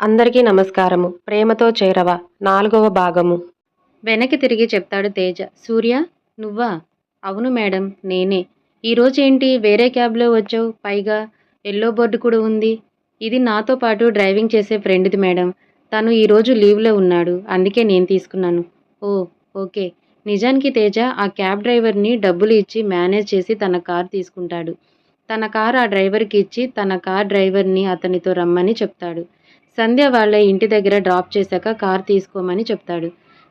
అందరికీ నమస్కారము. ప్రేమతో చేరవ. నాలుగవ భాగము. వెనక్కి తిరిగి చెప్తాడు తేజ. సూర్య నువ్వా? అవును మేడం నేనే. ఈరోజు ఏంటి? వేరే క్యాబ్లో వచ్చావు? పైగా ఎల్లో బోర్డు కూడా ఉంది. ఇది నాతో పాటు డ్రైవింగ్ చేసే ఫ్రెండ్ది మేడం. తను ఈరోజు లీవ్లో ఉన్నాడు. అందుకే నేను తీసుకున్నాను. Oh okay. నిజానికి తేజ ఆ క్యాబ్ డ్రైవర్ని డబ్బులు ఇచ్చి మేనేజ్ చేసి తన కార్ తీసుకుంటాడు. తన కార్ ఆ డ్రైవర్కి ఇచ్చి తన కార్ డ్రైవర్ని అతనితో రమ్మని చెప్తాడు. సంధ్య వాళ్ళ ఇంటి దగ్గర డ్రాప్ చేశాక కార్ తీసుకోమని చెప్తాడు.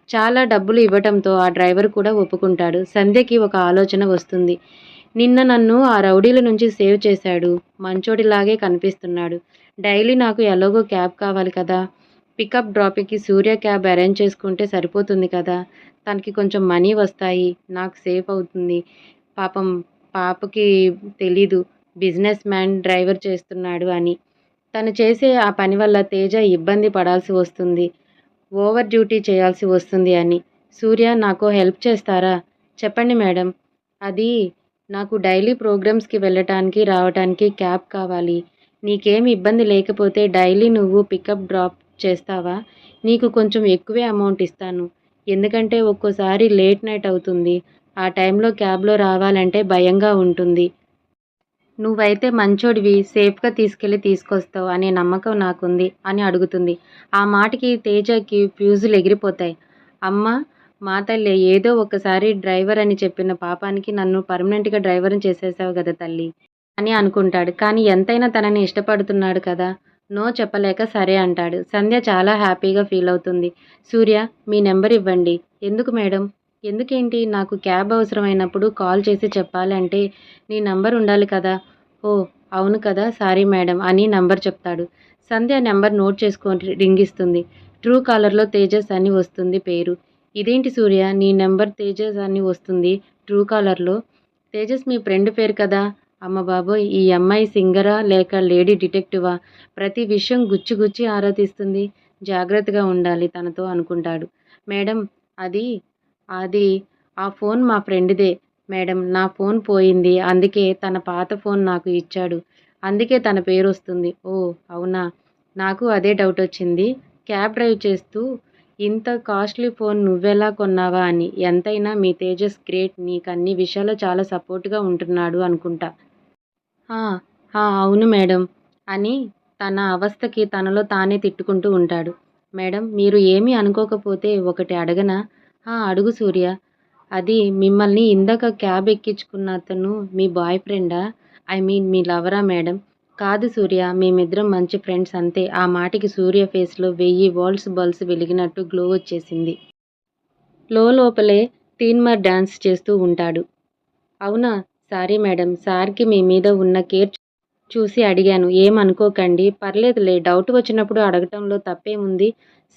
చాలా డబ్బులు ఇవ్వటంతో ఆ డ్రైవర్ కూడా ఒప్పుకుంటాడు. సంధ్యకి ఒక ఆలోచన వస్తుంది. నిన్న నన్ను ఆ రౌడీల నుంచి సేవ్ చేశాడు. మంచోడిలాగే కనిపిస్తున్నాడు. డైలీ నాకు ఎలాగో క్యాబ్ కావాలి కదా. పికప్ డ్రాప్కి సూర్య క్యాబ్ అరేంజ్ చేసుకుంటే సరిపోతుంది కదా. తనకి కొంచెం మనీ వస్తాయి. నాకు సేఫ్ అవుతుంది. పాపం పాపకి తెలీదు. బిజినెస్ మ్యాన్ డ్రైవర్ చేస్తున్నాడు అని. తను చేసే ఆ పని వల్ల తేజ ఇబ్బంది పడాల్సి వస్తుంది. ఓవర్ డ్యూటీ చేయాల్సి వస్తుంది అని. సూర్య నాకు హెల్ప్ చేస్తారా? చెప్పండి మేడం. అది నాకు డైలీ ప్రోగ్రామ్స్కి వెళ్ళటానికి రావటానికి క్యాబ్ కావాలి. నీకేం ఇబ్బంది లేకపోతే డైలీ నువ్వు పికప్ డ్రాప్ చేస్తావా? నీకు కొంచెం ఎక్కువే అమౌంట్ ఇస్తాను. ఎందుకంటే ఒక్కోసారి లేట్ నైట్ అవుతుంది. ఆ టైంలో క్యాబ్లో రావాలంటే భయంగా ఉంటుంది. నువ్వైతే మంచోడివి సేఫ్గా తీసుకెళ్ళి తీసుకొస్తావు అనే నమ్మకం నాకుంది అని అడుగుతుంది. ఆ మాటకి తేజకి ఫ్యూజులు ఎగిరిపోతాయి. అమ్మ మా తల్లి ఏదో ఒకసారి డ్రైవర్ అని చెప్పిన పాపానికి నన్ను పర్మనెంట్గా డ్రైవర్ని చేసేసావు కదా తల్లి అని అనుకుంటాడు. కానీ ఎంతైనా తనని ఇష్టపడుతున్నాడు కదా? నో చెప్పలేక సరే అంటాడు. సంధ్య చాలా హ్యాపీగా ఫీల్ అవుతుంది. సూర్య మీ నెంబర్ ఇవ్వండి. ఎందుకు మేడం? ఎందుకేంటి? నాకు క్యాబ్ అవసరమైనప్పుడు కాల్ చేసి చెప్పాలంటే నీ నంబర్ ఉండాలి కదా. ఓ అవును కదా. సారీ మేడం అని నంబర్ చెప్తాడు. సంధ్య నెంబర్ నోట్ చేసుకొని రింగ్ ఇస్తుంది ట్రూ కాలర్లో తేజస్ అని వస్తుంది పేరు. ఇదేంటి సూర్య? నీ నెంబర్ తేజస్ అని వస్తుంది ట్రూ కాలర్లో. తేజస్ మీ ఫ్రెండ్ పేరు కదా? అమ్మ బాబోయ్ ఈ అమ్మాయి సింగరా లేక లేడీ డిటెక్టివా? ప్రతి విషయం గుచ్చి గుచ్చి ఆరాధిస్తుంది జాగ్రత్తగా ఉండాలి తనతో అనుకుంటాడు. మేడం అది అది ఆ ఫోన్ మా ఫ్రెండ్దే. మేడం నా ఫోన్ పోయింది. అందుకే తన పాత ఫోన్ నాకు ఇచ్చాడు. అందుకే తన పేరు వస్తుంది ఓ అవునా? నాకు అదే డౌట్ వచ్చింది. క్యాబ్ డ్రైవ్ చేస్తూ ఇంత కాస్ట్లీ ఫోన్ నువ్వెలా కొన్నావా అని. ఎంతైనా మీ తేజస్ గ్రేట్. నీకు అన్ని విషయాల్లో చాలా సపోర్ట్గా ఉంటున్నాడు అనుకుంటా. అవును మేడం అని తన అవస్థకి తనలో తానే తిట్టుకుంటూ ఉంటాడు. మేడం మీరు ఏమీ అనుకోకపోతే ఒకటి అడగనా? అడుగు సూర్య. అది మిమ్మల్ని ఇందాక క్యాబ్ ఎక్కించుకున్న అతను మీ బాయ్ ఫ్రెండా? ఐ మీన్ మీ లవరా మేడం. కాదు సూర్య మేమిద్దరం మంచి ఫ్రెండ్స్ అంతే. ఆ మాటకి సూర్య ఫేస్లో వెయ్యి వాల్స్ బల్స్ వెలిగినట్టు గ్లో వచ్చేసింది. లో లోపలే తీన్మార్ డ్యాన్స్ చేస్తూ ఉంటాడు. అవునా? Sorry madam. సార్కి మీ మీద ఉన్న కేర్ చూసి అడిగాను. ఏమనుకోకండి పర్లేదులే. డౌట్ వచ్చినప్పుడు అడగటంలో తప్పేముంది?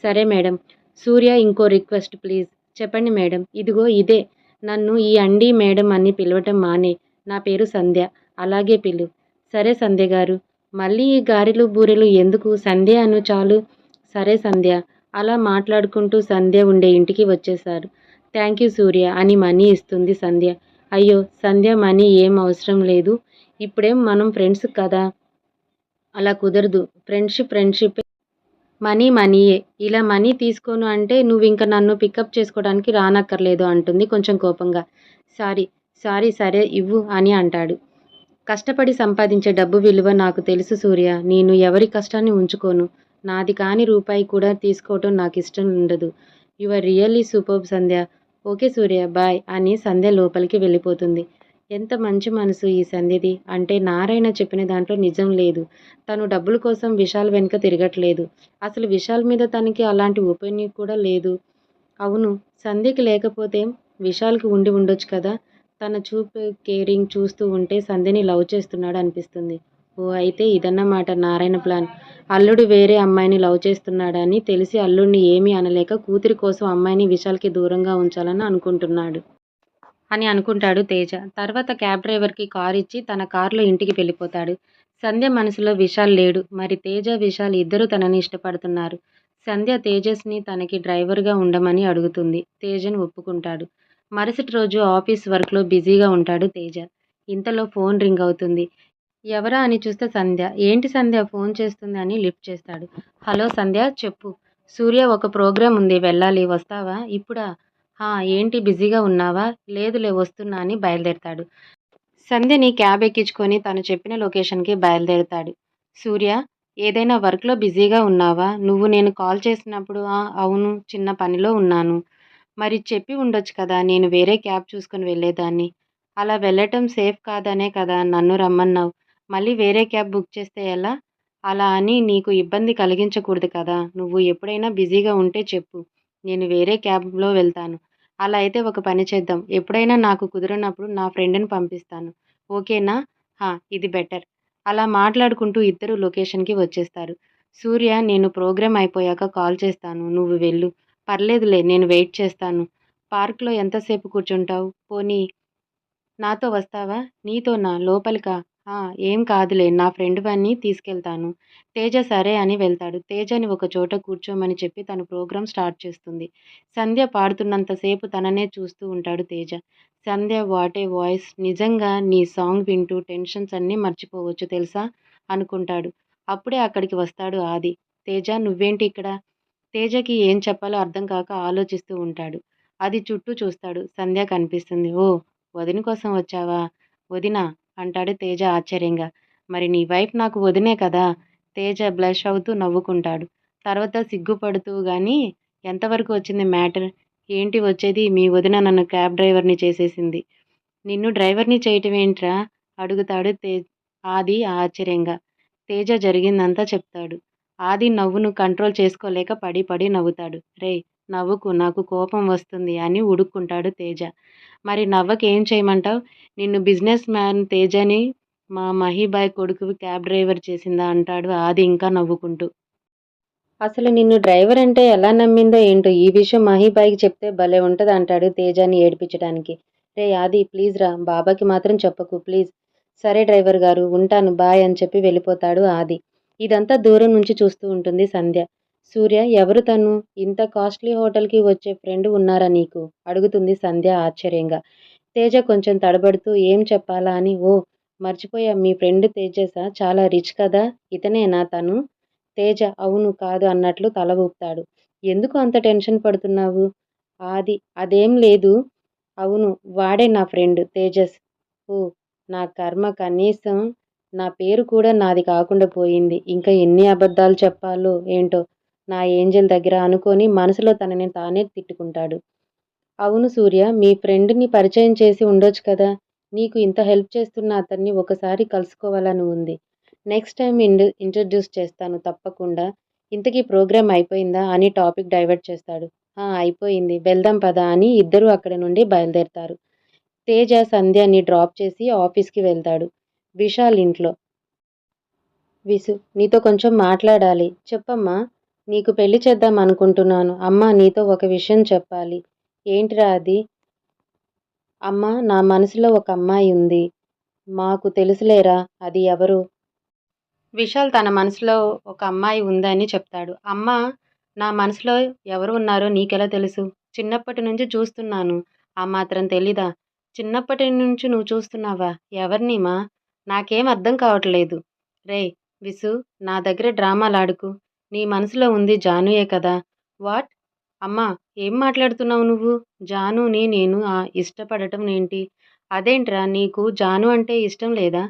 సరే మేడం. సూర్య ఇంకో రిక్వెస్ట్ ప్లీజ్. చెప్పండి మేడం. ఇదిగో ఇదే. నన్ను ఈ అండి మేడం అని పిలవటం మానే. నా పేరు సంధ్య. అలాగే పిలు. సరే సంధ్య గారు. మళ్ళీ ఈ గారెలు బూరెలు ఎందుకు? సంధ్య అను చాలు. సరే సంధ్య. అలా మాట్లాడుకుంటూ సంధ్య ఉండే ఇంటికి వచ్చేశారు. థ్యాంక్ యూ సూర్య అని మనీ ఇస్తుంది సంధ్య. అయ్యో సంధ్య మనీ ఏం అవసరం లేదు. ఇప్పుడేం మనం ఫ్రెండ్స్ కదా. అలా కుదరదు. ఫ్రెండ్షిప్ ఫ్రెండ్షిప్ మనీ మనీయే ఇలా మనీ తీసుకోను అంటే నువ్వు ఇంకా నన్ను పికప్ చేసుకోవడానికి రానక్కర్లేదు అంటుంది కొంచెం కోపంగా. సారీ సారీ సరే ఇవ్వు అని అంటాడు. కష్టపడి సంపాదించే డబ్బు విలువ నాకు తెలుసు సూర్య. నేను ఎవరి కష్టాన్ని ఉంచుకోను. నాది కాని రూపాయి కూడా తీసుకోవటం నాకు ఇష్టం ఉండదు. You are really super Sandhya. Okay Surya bye అని సంధ్య లోపలికి వెళ్ళిపోతుంది. ఎంత మంచి మనసు ఈ సంధ్యది అంటే నారాయణ చెప్పిన దాంట్లో నిజం లేదు. తను డబ్బుల కోసం విశాల్ వెనుక తిరగట్లేదు. అసలు విశాల్ మీద తనకి అలాంటి ఒపీనియన్ కూడా లేదు. అవును సంధ్యకి లేకపోతే విశాల్కి ఉండి ఉండొచ్చు కదా? తన చూపు కేరింగ్ చూస్తూ ఉంటే సంధ్యని లవ్ చేస్తున్నాడు అనిపిస్తుంది. ఓ అయితే ఇదన్నమాట నారాయణ ప్లాన్. అల్లుడు వేరే అమ్మాయిని లవ్ చేస్తున్నాడని తెలిసి అల్లుడిని ఏమీ అనలేక కూతురి కోసం అమ్మాయిని విశాల్కి దూరంగా ఉంచాలని అనుకుంటున్నాడు. అని అనుకుంటాడు తేజ. తర్వాత క్యాబ్ డ్రైవర్కి కార్ ఇచ్చి తన కార్లో ఇంటికి వెళ్ళిపోతాడు. సంధ్య మనసులో విశాల్ లేడు. మరి తేజ విశాల్ ఇద్దరూ తనని ఇష్టపడుతున్నారు. సంధ్య తేజస్ని తనకి డ్రైవర్గా ఉండమని అడుగుతుంది. తేజను ఒప్పుకుంటాడు. మరుసటి రోజు ఆఫీస్ వర్క్లో బిజీగా ఉంటాడు తేజ. ఇంతలో ఫోన్ రింగ్ అవుతుంది. ఎవరా అని చూస్తే సంధ్య. ఏంటి సంధ్య ఫోన్ చేస్తుంది అని లిఫ్ట్ చేస్తాడు. హలో సంధ్య చెప్పు. సూర్య ఒక ప్రోగ్రాం ఉంది. వెళ్ళాలి. వస్తావా? ఇప్పుడా? ఏంటి బిజీగా ఉన్నావా? లేదులే వస్తున్నా అని బయలుదేరతాడు. సంధ్యని క్యాబ్ ఎక్కించుకొని తను చెప్పిన లొకేషన్కి బయలుదేరుతాడు. సూర్య ఏదైనా వర్క్లో బిజీగా ఉన్నావా? నువ్వు నేను కాల్ చేసినప్పుడు అవును చిన్న పనిలో ఉన్నాను. మరి చెప్పి ఉండొచ్చు కదా నేను వేరే క్యాబ్ చూసుకొని వెళ్ళేదాన్ని. అలా వెళ్ళటం సేఫ్ కాదనే కదా నన్ను రమ్మన్నావు. మళ్ళీ వేరే క్యాబ్ బుక్ చేస్తే ఎలా? అలా అని నీకు ఇబ్బంది కలిగించకూడదు కదా నువ్వు ఎప్పుడైనా బిజీగా ఉంటే చెప్పు. నేను వేరే క్యాబ్లో వెళ్తాను. అలా అయితే ఒక పని చేద్దాం. ఎప్పుడైనా నాకు కుదిరినప్పుడు నా ఫ్రెండ్ని పంపిస్తాను. ఓకేనా? హా ఇది బెటర్. అలా మాట్లాడుకుంటూ ఇద్దరు లొకేషన్కి వచ్చేస్తారు. సూర్య నేను ప్రోగ్రామ్ అయిపోయాక కాల్ చేస్తాను. నువ్వు వెళ్ళు. పర్లేదులే నేను వెయిట్ చేస్తాను. పార్క్లో ఎంతసేపు కూర్చుంటావు? పోనీ. నాతో వస్తావా? నీతోనా? లోపలికా? ఏం కాదులే నా ఫ్రెండ్ వాన్ని తీసుకెళ్తాను. తేజ సరే అని వెళ్తాడు. తేజని ఒక చోట కూర్చోమని చెప్పి తను ప్రోగ్రాం స్టార్ట్ చేస్తుంది. సంధ్య పాడుతున్నంతసేపు తననే చూస్తూ ఉంటాడు తేజ. సంధ్య వాటే వాయిస్? నిజంగా నీ సాంగ్ వింటూ టెన్షన్స్ అన్నీ మర్చిపోవచ్చు తెలుసా? అనుకుంటాడు. అప్పుడే అక్కడికి వస్తాడు ఆది. తేజ నువ్వేంటి ఇక్కడ? తేజకి ఏం చెప్పాలో అర్థం కాక ఆలోచిస్తూ ఉంటాడు. అది చుట్టూ చూస్తాడు. సంధ్య కనిపిస్తుంది. ఓ వదిన కోసం వచ్చావా? వదినా అంటాడు తేజ ఆశ్చర్యంగా. మరి నీ వైఫ్ నాకు వదినే కదా? తేజ బ్లష్ అవుతూ నవ్వుకుంటాడు. తర్వాత సిగ్గుపడుతూ కానీ ఎంతవరకు వచ్చింది మ్యాటర్? ఏంటి వచ్చేది? మీ వదిన నన్ను క్యాబ్ డ్రైవర్ని చేసేసింది. నిన్ను డ్రైవర్ని చేయటం ఏంట్రా? అడుగుతాడు తే ఆది ఆశ్చర్యంగా. తేజ జరిగిందంతా చెప్తాడు. ఆది నవ్వును కంట్రోల్ చేసుకోలేక పడి పడి నవ్వుతాడు. రే నవ్వుకు నాకు కోపం వస్తుంది అని ఉడుక్కుంటాడు తేజ. మరి నవ్వకి ఏం చేయమంటావు? నిన్ను బిజినెస్ మ్యాన్ తేజని మా మహిబాయ్ కొడుకు క్యాబ్ డ్రైవర్ చేసిందా అంటాడు ఆది ఇంకా నవ్వుకుంటూ. అసలు నిన్ను డ్రైవర్ అంటే ఎలా నమ్మిందో ఏంటో ఈ విషయం మహిబాయ్కి చెప్తే భలే ఉంటుంది అంటాడు తేజాని ఏడిపించడానికి. రే ఆది ప్లీజ్ రా బాబాకి మాత్రం చెప్పకు ప్లీజ్. సరే డ్రైవర్ గారు ఉంటాను బాయ్ అని చెప్పి వెళ్ళిపోతాడు ఆది. ఇదంతా దూరం నుంచి చూస్తూ ఉంటుంది సంధ్య. సూర్య ఎవరు తను? ఇంత కాస్ట్లీ హోటల్కి వచ్చే ఫ్రెండ్ ఉన్నారా నీకు? అడుగుతుంది సంధ్య ఆశ్చర్యంగా. తేజ కొంచెం తడబడుతూ ఏం చెప్పాలా అని ఓ మర్చిపోయా మీ ఫ్రెండ్ తేజసా చాలా రిచ్ కదా? ఇతనేనా తను? తేజ అవును కాదు అన్నట్లు తల ఊపుతాడు. ఎందుకు అంత టెన్షన్ పడుతున్నావు? ఆది అదేం లేదు. అవును వాడే నా ఫ్రెండ్ తేజస్. ఓ నా కర్మ కనీసం నా పేరు కూడా నాది కాకుండా పోయింది. ఇంకా ఎన్ని అబద్ధాలు చెప్పాలో ఏంటో నా ఏంజల్ దగ్గర అనుకొని మనసులో తనని తానే తిట్టుకుంటాడు. అవును సూర్య మీ ఫ్రెండ్ని పరిచయం చేసి ఉండొచ్చు కదా. నీకు ఇంత హెల్ప్ చేస్తున్న అతన్ని ఒకసారి కలుసుకోవాలని ఉంది. నెక్స్ట్ టైం ఇండ్ ఇంట్రడ్యూస్ చేస్తాను తప్పకుండా. ఇంతకీ ప్రోగ్రామ్ అయిపోయిందా అని టాపిక్ డైవర్ట్ చేస్తాడు. అయిపోయింది. వెళ్దాం పదా అని ఇద్దరు అక్కడి నుండి బయలుదేరతారు. తేజ సంధ్యాని డ్రాప్ చేసి ఆఫీస్కి వెళ్తాడు. విశాల్ ఇంట్లో. విసు నీతో కొంచెం మాట్లాడాలి. చెప్పమ్మా. నీకు పెళ్ళి చేద్దాం అనుకుంటున్నాను. అమ్మ నీతో ఒక విషయం చెప్పాలి. ఏంటిరా అది? అమ్మ నా మనసులో ఒక అమ్మాయి ఉంది. మాకు తెలుసులేరా అది ఎవరు? విశాల్ తన మనసులో ఒక అమ్మాయి ఉందని చెప్తాడు. అమ్మ నా మనసులో ఎవరు ఉన్నారో నీకెలా తెలుసు? చిన్నప్పటి నుంచి చూస్తున్నాను. ఆ మాత్రం తెలీదా? చిన్నప్పటి నుంచి నువ్వు చూస్తున్నావా? ఎవరినిమా నాకేం అర్థం కావట్లేదు. రే విసు నా దగ్గర డ్రామాలు ఆడుకు. నీ మనసులో ఉంది జానుయే కదా. వాట్? అమ్మా ఏం మాట్లాడుతున్నావు నువ్వు? జానుని నేను ఇష్టపడటం ఏంటి? అదేంట్రా నీకు జాను అంటే ఇష్టం లేదా?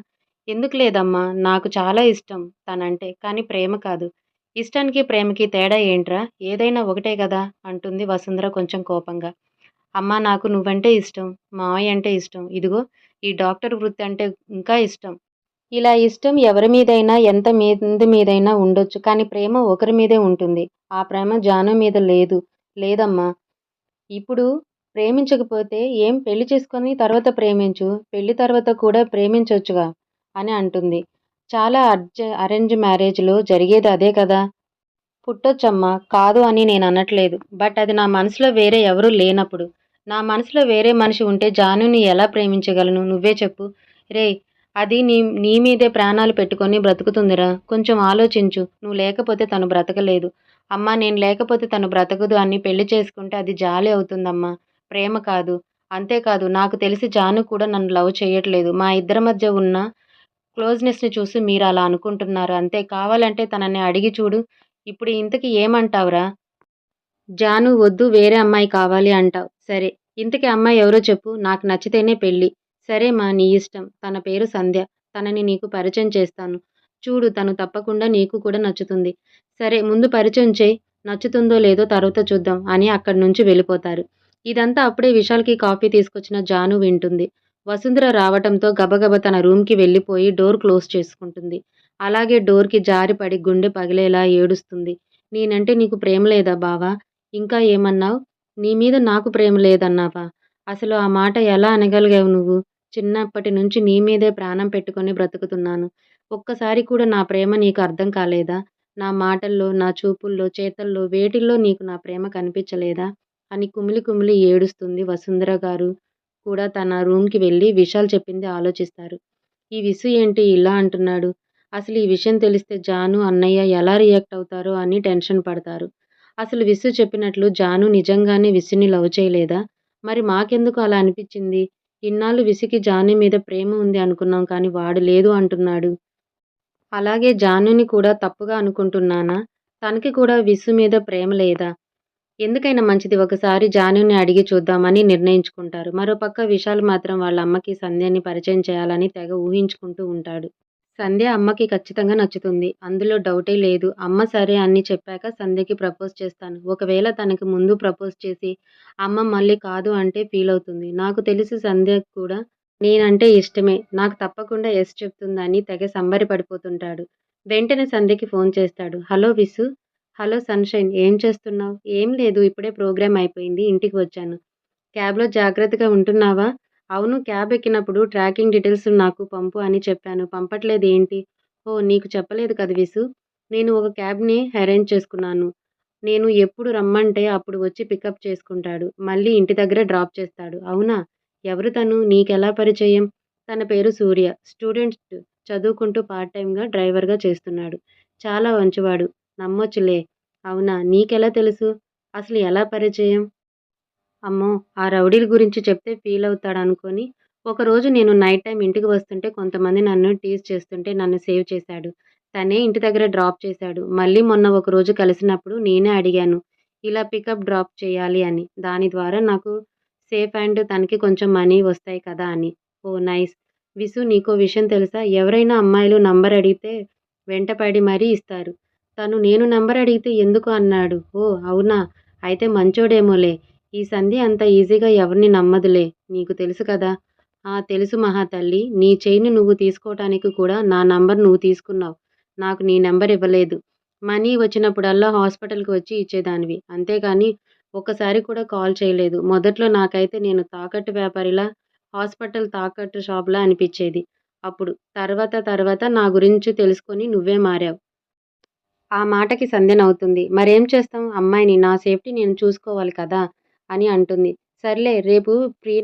ఎందుకు లేదమ్మా నాకు చాలా ఇష్టం తనంటే కానీ ప్రేమ కాదు. ఇష్టానికి ప్రేమకి తేడా ఏంట్రా? ఏదైనా ఒకటే కదా అంటుంది వసుంధర కొంచెం కోపంగా. అమ్మా నాకు నువ్వంటే ఇష్టం మావయ్య అంటే ఇష్టం. ఇదిగో ఈ డాక్టర్ వృత్తి అంటే ఇంకా ఇష్టం. ఇలా ఇష్టం ఎవరి మీదైనా ఎంత మీది మీదైనా ఉండొచ్చు కానీ ప్రేమ ఒకరి మీదే ఉంటుంది. ఆ ప్రేమ జాను మీద లేదు. లేదమ్మా. ఇప్పుడు ప్రేమించకపోతే ఏం పెళ్ళి చేసుకొని తర్వాత ప్రేమించు? పెళ్ళి తర్వాత కూడా ప్రేమించవచ్చుగా అని అంటుంది. చాలా అర్జ అరేంజ్ మ్యారేజ్లో జరిగేది అదే కదా? పుట్టొచ్చమ్మా. కాదు అని నేను అనట్లేదు. బట్ అది నా మనసులో వేరే ఎవరు లేనప్పుడు. నా మనసులో వేరే మనిషి ఉంటే జానుని ఎలా ప్రేమించగలను? నువ్వే చెప్పు. రే అది నీ నీ మీదే ప్రాణాలు పెట్టుకొని బ్రతుకుతుందిరా. కొంచెం ఆలోచించు. నువ్వు లేకపోతే తను బ్రతకలేదు. అమ్మా నేను లేకపోతే తను బ్రతకదు అని పెళ్ళి చేసుకుంటే అది జాలి అవుతుందమ్మా. ప్రేమ కాదు. అంతేకాదు నాకు తెలిసి జాను కూడా నన్ను లవ్ చేయట్లేదు. మా ఇద్దరి మధ్య ఉన్న క్లోజ్నెస్ని చూసి మీరు అలా అనుకుంటున్నారు. అంతే కావాలంటే తనని అడిగి చూడు. ఇప్పుడు ఇంతకి ఏమంటావురా? జాను వద్దు వేరే అమ్మాయి కావాలి అంటావు. సరే ఇంతకీ అమ్మాయి ఎవరో చెప్పు. నాకు నచ్చితేనే పెళ్ళి. సరే మా నీ ఇష్టం. తన పేరు సంధ్య. తనని నీకు పరిచయం చేస్తాను. చూడు తను తప్పకుండా నీకు కూడా నచ్చుతుంది. సరే ముందు పరిచయం చేయి. నచ్చుతుందో లేదో తర్వాత చూద్దాం అని అక్కడి నుంచి వెళ్ళిపోతారు. ఇదంతా అప్పుడే విశాల్కి కాఫీ తీసుకొచ్చిన జాను వింటుంది. వసుంధర రావటంతో గబగబ తన రూమ్కి వెళ్ళిపోయి డోర్ క్లోజ్ చేసుకుంటుంది. అలాగే డోర్కి జారిపడి గుండె పగిలేలా ఏడుస్తుంది. నేనంటే నీకు ప్రేమ లేదా బావా? ఇంకా ఏమన్నావు? నీ మీద నాకు ప్రేమ లేదన్నావా? అసలు ఆ మాట ఎలా అనగలిగావు నువ్వు? చిన్నప్పటి నుంచి నీ మీదే ప్రాణం పెట్టుకొని బ్రతుకుతున్నాను. ఒక్కసారి కూడా నా ప్రేమ నీకు అర్థం కాలేదా? నా మాటల్లో నా చూపుల్లో చేతల్లో వేటిల్లో నీకు నా ప్రేమ కనిపించలేదా? అని కుమిలి కుమిలి ఏడుస్తుంది వసుంధర గారు కూడా తన రూమ్కి వెళ్ళి విషయాలు చెప్పింది ఆలోచిస్తారు. ఈ విసు ఏంటి ఇలా అంటున్నాడు? అసలు ఈ విషయం తెలిస్తే జాను అన్నయ్య ఎలా రియాక్ట్ అవుతారో అని టెన్షన్ పడతారు. అసలు విసు చెప్పినట్లు జాను నిజంగానే విసుని లవ్ చేయలేదా? మరి మాకెందుకు అలా అనిపించింది? ఇన్నాళ్ళు విసికి జాను మీద ప్రేమ ఉంది అనుకున్నాం కానీ వాడు లేదు అంటున్నాడు. అలాగే జానుని కూడా తప్పుగా అనుకుంటున్నానా? తనకి కూడా విసు మీద ప్రేమ లేదా? ఎందుకైనా మంచిది ఒకసారి జానుని అడిగి చూద్దామని నిర్ణయించుకుంటారు. మరోపక్క విశాల్ మాత్రం వాళ్ళ అమ్మకి సంధ్యని పరిచయం చేయాలని తెగ ఊహించుకుంటూ ఉంటాడు. సంధ్య అమ్మకి ఖచ్చితంగా నచ్చుతుంది. అందులో డౌటే లేదు. అమ్మ సరే అని చెప్పాక సంధ్యకి ప్రపోజ్ చేస్తాను. ఒకవేళ తనకి ముందు ప్రపోజ్ చేసి అమ్మ మళ్ళీ కాదు అంటే ఫీల్ అవుతుంది. నాకు తెలిసి సంధ్య కూడా నేనంటే ఇష్టమే. నాకు తప్పకుండా ఎస్ చెప్తుందని తెగ సంబరి పడిపోతుంటాడు. వెంటనే సంధ్యకి ఫోన్ చేస్తాడు. హలో విసు. హలో సన్షైన్ ఏం చేస్తున్నావు? ఏం లేదు. ఇప్పుడే ప్రోగ్రామ్ అయిపోయింది. ఇంటికి వచ్చాను. క్యాబ్లో జాగ్రత్తగా ఉంటున్నావా? అవును క్యాబ్ ఎక్కినప్పుడు ట్రాకింగ్ డీటెయిల్స్ నాకు పంపు అని చెప్పాను. పంపట్లేదు ఏంటి? ఓ నీకు చెప్పలేదు కదా విసు. నేను ఒక క్యాబ్ని అరేంజ్ చేసుకున్నాను. నేను ఎప్పుడు రమ్మంటే అప్పుడు వచ్చి పికప్ చేసుకుంటాడు. మళ్ళీ ఇంటి దగ్గర డ్రాప్ చేస్తాడు. అవునా? ఎవరు తను? నీకెలా పరిచయం? తన పేరు సూర్య. స్టూడెంట్ చదువుకుంటూ పార్ట్ టైంగా డ్రైవర్గా చేస్తున్నాడు. చాలా మంచివాడు. నమ్మొచ్చులే. అవునా? నీకెలా తెలుసు? అసలు ఎలా పరిచయం? అమ్మో ఆ రౌడీల గురించి చెప్తే ఫీల్ అవుతాడు అనుకొని ఒకరోజు నేను నైట్ టైం ఇంటికి వస్తుంటే కొంతమంది నన్ను టీజ్ చేస్తుంటే నన్ను సేవ్ చేశాడు. తనే ఇంటి దగ్గర డ్రాప్ చేశాడు. మళ్ళీ మొన్న ఒకరోజు కలిసినప్పుడు నేనే అడిగాను ఇలా పికప్ డ్రాప్ చేయాలి అని. దాని ద్వారా నాకు సేఫ్ అండ్ తనకి కొంచెం మనీ వస్తాయి కదా అని. Oh nice. విసు నీకో విషయం తెలుసా? ఎవరైనా అమ్మాయిలు నంబర్ అడిగితే వెంటపడి మరీ ఇస్తారు. తను నేను నంబర్ అడిగితే ఎందుకు అన్నాడు? ఓ అవునా? అయితే మంచోడేమోలే. ఈ సంధి అంత ఈజీగా ఎవరిని నమ్మదులే నీకు తెలుసు కదా. ఆ తెలుసు మహాతల్లి నీ చైన్ నువ్వు తీసుకోవటానికి కూడా నా నంబర్ నువ్వు తీసుకున్నావు. నాకు నీ నెంబర్ ఇవ్వలేదు. మనీ వచ్చినప్పుడల్లా హాస్పిటల్కి వచ్చి ఇచ్చేదానివి. అంతేగాని ఒక్కసారి కూడా కాల్ చేయలేదు. మొదట్లో నాకైతే నేను తాకట్టు వ్యాపారిలా హాస్పిటల్ తాకట్టు షాప్లా అనిపించేది. అప్పుడు తర్వాత తర్వాత నా గురించి తెలుసుకొని నువ్వే మారావు. ఆ మాటకి సంధ్య నవ్వుతుంది మరేం చేస్తాం? అమ్మాయిని నా సేఫ్టీ నేను చూసుకోవాలి కదా. అని అంటుంది. సర్లే రేపు ప్రీ